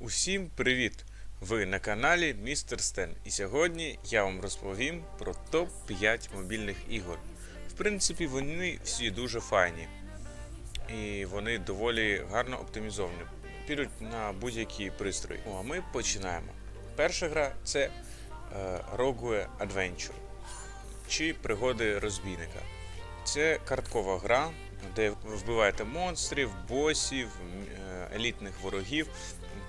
Усім привіт! Ви на каналі Містер Стен. І сьогодні я вам розповім про топ-5 мобільних ігор. В принципі, вони всі дуже файні. І вони доволі гарно оптимізовані. Підуть на будь-який пристрій. О, а ми починаємо. Перша гра це е, Rogue Adventure чи Пригоди розбійника. Це карткова гра, де вбиваєте монстрів, босів, е, елітних ворогів.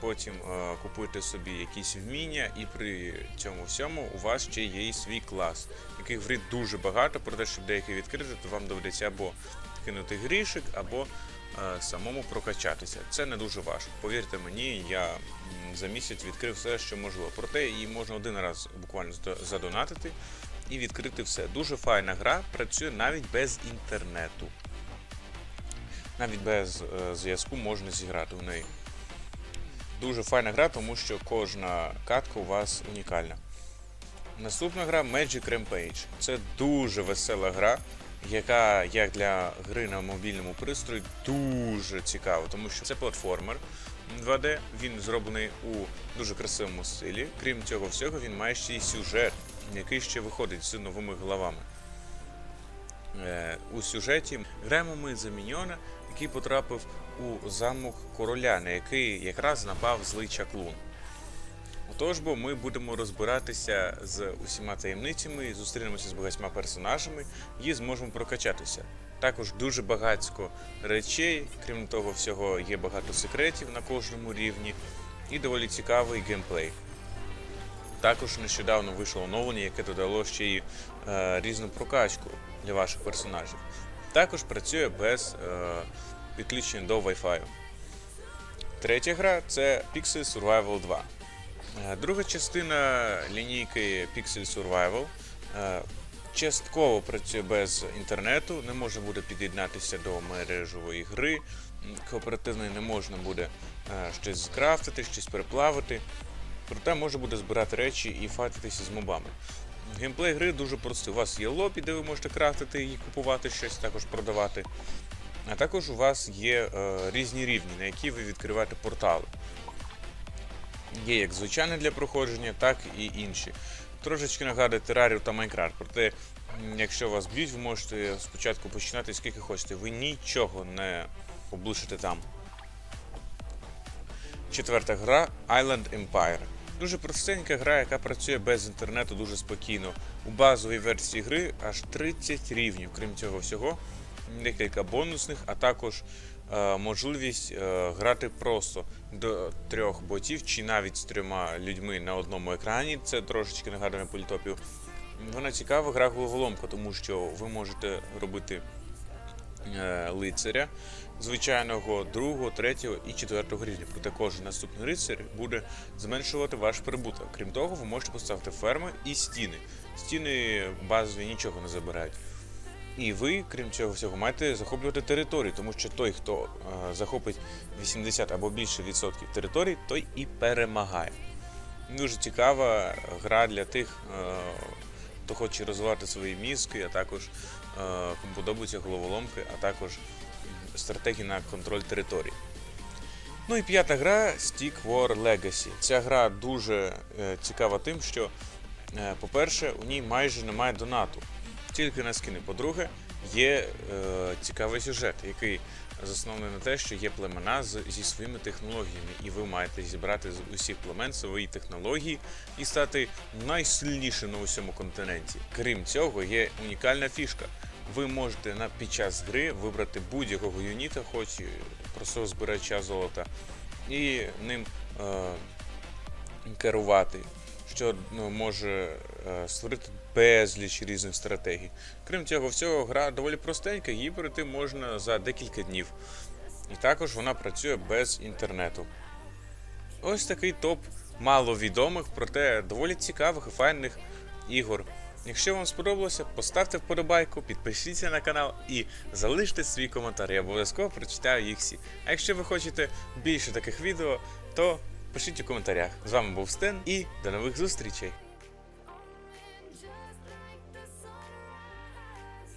Потім е, купуєте собі якісь вміння, і при цьому всьому у вас ще є і свій клас, яких в дуже багато, проте, щоб деякі відкрити, то вам доведеться або кинути грішик, або е, самому прокачатися. Це не дуже важко. Повірте мені, я за місяць відкрив все, що можливо. Проте її можна один раз буквально задонатити і відкрити все. Дуже файна гра, працює навіть без інтернету. Навіть без е, зв'язку можна зіграти у неї. Дуже файна гра, тому що кожна катка у вас унікальна. Наступна гра Magic Rampage. Це дуже весела гра, яка як для гри на мобільному пристрої дуже цікава, тому що це платформер 2D, він зроблений у дуже красивому стилі. Крім цього всього, він має ще й сюжет, який ще виходить з новими головами. Е, у сюжеті граємо ми за міньйона, який потрапив у замок короля, на який якраз напав злий чаклун. Отож, бо ми будемо розбиратися з усіма таємницями, зустрінемося з багатьма персонажами і зможемо прокачатися. Також дуже багатько речей, крім того всього, є багато секретів на кожному рівні і доволі цікавий геймплей. Також нещодавно вийшло оновлення, яке додало ще й е, різну прокачку для ваших персонажів. Також працює без е, підключення до Wi-Fi. Третя гра це Pixel Survival 2. Е, Друга частина лінійки Pixel Survival е, частково працює без інтернету, не можна буде під'єднатися до мережевої гри, кооперативної не можна буде щось скрафтити, щось переплавити. Проте може буде збирати речі і файтитися з мобами. Геймплей гри дуже простий. У вас є лобі, де ви можете крафтити і купувати щось, також продавати. А також у вас є е, різні рівні, на які ви відкриваєте портали. Є як звичайні для проходження, так і інші. Трошечки нагадує Террарію та Майнкрафт. Проте, якщо вас б'ють, ви можете спочатку починати скільки хочете. Ви нічого не облишите там. Четверта гра Island Empire. Дуже простенька гра, яка працює без інтернету дуже спокійно. У базовій версії гри аж 30 рівнів, крім цього всього, декілька бонусних, а також е, можливість е, грати просто до трьох ботів чи навіть з трьома людьми на одному екрані. Це трошечки нагадує політопію. Вона цікава гра головоломка, тому що ви можете робити лицаря звичайного другого, третього і четвертого рівня. Проте кожен наступний лицар буде зменшувати ваш прибуток. Крім того, ви можете поставити ферми і стіни. Стіни базові нічого не забирають. І ви, крім цього всього, маєте захоплювати території, тому що той, хто е, захопить 80 або більше відсотків територій, той і перемагає. Дуже цікава гра для тих, е, хто хоче розвивати свої мізки, а також е, подобаються головоломки, а також стратегії на контроль територій. Ну і п'ята гра Stick War Legacy. Ця гра дуже е, цікава тим, що, е, по-перше, у ній майже немає донату, тільки на скини. По-друге, є е, цікавий сюжет, який заснований на те, що є племена з, зі своїми технологіями, і ви маєте зібрати з усіх племен свої технології і стати найсильнішим на усьому континенті. Крім цього, є унікальна фішка. Ви можете на під час гри вибрати будь-якого юніта, хоч і простого збирача золота, і ним е, керувати, що ну, може е, створити безліч різних стратегій. Крім цього, всього гра доволі простенька, її пройти можна за декілька днів. І також вона працює без інтернету. Ось такий топ маловідомих, проте доволі цікавих і файних ігор. Якщо вам сподобалося, поставте вподобайку, підпишіться на канал і залиште свій коментар. Я обов'язково прочитаю їх всі. А якщо ви хочете більше таких відео, то пишіть у коментарях. З вами був Стен і до нових зустрічей!